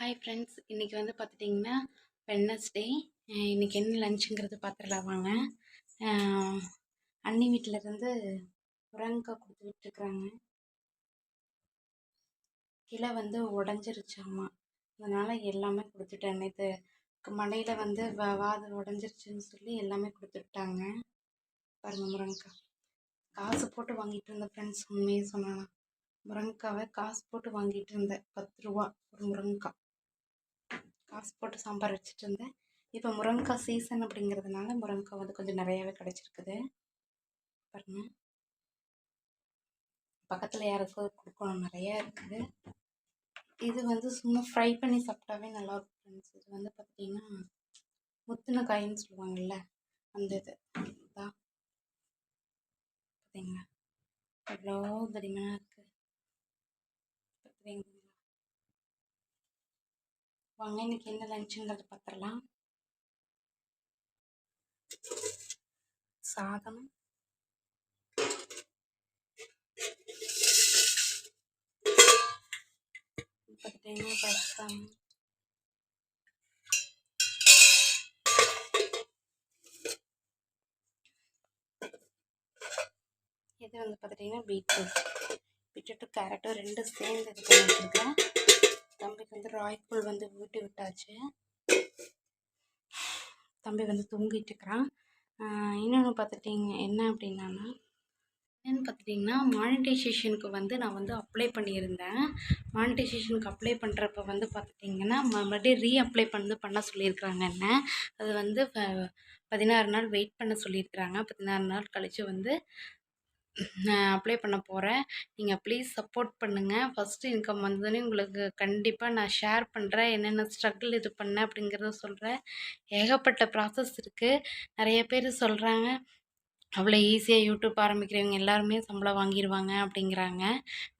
Hi friends இன்றைக்கி வந்து பார்த்துட்டிங்கன்னா வெட்னஸ்டே இன்றைக்கி என்ன லஞ்சுங்கிறது பார்த்துடலாம் வாங்க. அண்ணி வீட்டிலேருந்து முருங்கக்காய் கொடுத்துட்ருக்குறாங்க கிளை வந்து உடஞ்சிருச்சாமா அதனால் எல்லாமே கொடுத்துட்டேன். நேற்று மழையில் வந்து வ வாது உடஞ்சிருச்சுன்னு சொல்லி எல்லாமே கொடுத்துட்டாங்க பாருங்கள் முருங்கக்காய். காசு போட்டு வாங்கிட்டு இருந்தேன் ஃப்ரெண்ட்ஸ் உண்மையே சொன்னானா. முருங்கைக்காவை காசு போட்டு வாங்கிட்டு இருந்தேன். பத்து ரூபா ஒரு முருங்கைக்காய். காசு போட்டு சாம்பார் வச்சுட்டு இருந்தேன். இப்போ முருங்கைக்காய் சீசன் அப்படிங்கிறதுனால முருங்கைக்காய் வந்து கொஞ்சம் நிறையாவே கிடச்சிருக்குது. பாருங்க. பக்கத்தில் யாருக்கும் கொடுக்கணும் நிறையா இருக்குது. இது வந்து சும்மா ஃப்ரை பண்ணி சாப்பிட்டாவே நல்லாயிருக்கும் ஃப்ரெண்ட்ஸ் இது வந்து பார்த்திங்கன்னா முத்தின காயின்னு சொல்லுவாங்கள்ல அந்த இது. தான் பார்த்தீங்களா எவ்வளோ தடிமனாக இருக்குது பார்த்துறீங்களா வாங்க இன்னைக்கு என்ன லஞ்சுங்கிறது பார்த்துடலாம் சாதம். பார்த்தீங்கன்னா ரசம் இது வந்து பார்த்துட்டிங்கன்னா பீட்ரூட் பீட்ரூட்டும் கேரட்டும் ரெண்டும் சேர்ந்து இது பண்ணிட்டுருக்கேன் தம்பிக்கு வந்து ராய்க்குள் வந்து ஊட்டி விட்டாச்சு. தம்பி வந்து தூங்கிட்டு இருக்கிறான். இன்னொன்று பார்த்துட்டிங்க என்ன அப்படின்னா என்னென்னு பார்த்துட்டிங்கன்னா மானிட்டைசேஷனுக்கு வந்து நான் வந்து அப்ளை பண்ணியிருந்தேன். மானிட்டைசேஷனுக்கு அப்ளை பண்ணுறப்ப வந்து பார்த்துட்டிங்கன்னா மறுபடியும் ரீ அப்ளை பண்ணி பண்ண சொல்லியிருக்கிறாங்க என்ன? அது வந்து பதினாறு நாள் வெயிட் பண்ண சொல்லியிருக்கிறாங்க. பதினாறு நாள் கழித்து வந்து அப்ளை பண்ண போகிறேன் நீங்கள் ப்ளீஸ் சப்போர்ட் பண்ணுங்கள் ஃபஸ்ட்டு இன்கம் வந்தோடனே உங்களுக்கு கண்டிப்பாக நான் ஷேர் பண்ணுறேன் என்னென்ன ஸ்ட்ரகிள் இது பண்ணேன் அப்படிங்கிறத சொல்கிறேன் ஏகப்பட்ட ப்ராசஸ் இருக்குது நிறைய பேர் சொல்கிறாங்க அவ்வளோ ஈஸியாக யூடியூப் ஆரம்பிக்கிறவங்க எல்லாருமே சம்பளம் வாங்கிடுவாங்க அப்படிங்கிறாங்க.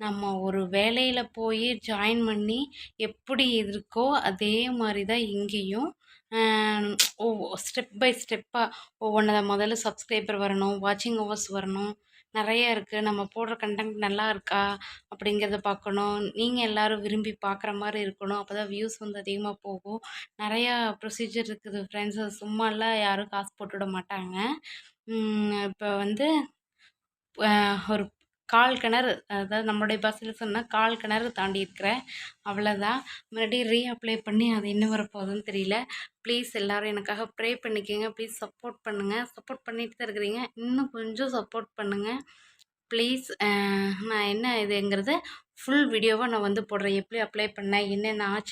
நம்ம ஒரு வேலையில் போய் ஜாயின் பண்ணி எப்படி இருக்கோ அதே மாதிரி தான் இங்கேயும் ஓ ஸ்டெப் பை ஸ்டெப்பாக ஒவ்வொன்றதை முதல்ல சப்ஸ்கிரைபர் வரணும் வாட்சிங் ஹவர்ஸ் வரணும். நிறைய இருக்குது நம்ம போடுற கண்டென்ட் நல்லா இருக்கா? அப்படிங்கிறத பார்க்கணும் நீங்கள் எல்லோரும் விரும்பி பார்க்குற மாதிரி இருக்கணும். அப்போ தான் வியூஸ் வந்து அதிகமாக போகும். நிறையா ப்ரொசீஜர் இருக்குது ஃப்ரெண்ட்ஸ் சும்மாலாம் யாரும் காசு போட்டுவிட மாட்டாங்க. இப்போ வந்து ஒரு கால் கிணறு அதாவது நம்மளுடைய பஸ்ஸில் சொன்னால் கால் கிணறு தாண்டி இருக்கிறேன். அவ்வளோதான் மறுபடியும் ரீ அப்ளை பண்ணி அது என்ன வரப்போகுதுன்னு தெரியல. ப்ளீஸ் எல்லோரும் எனக்காக ப்ரே பண்ணிக்கோங்க. ப்ளீஸ் சப்போர்ட் பண்ணுங்கள் சப்போர்ட் பண்ணிட்டு தான் இருக்கிறீங்க. இன்னும் கொஞ்சம் சப்போர்ட் பண்ணுங்கள் ப்ளீஸ் நான் என்ன இதுங்கிறத ஃபுல் வீடியோவாக நான் வந்து போடுறேன். எப்படி அப்ளை பண்ணேன் என்னென்ன ஆச்சு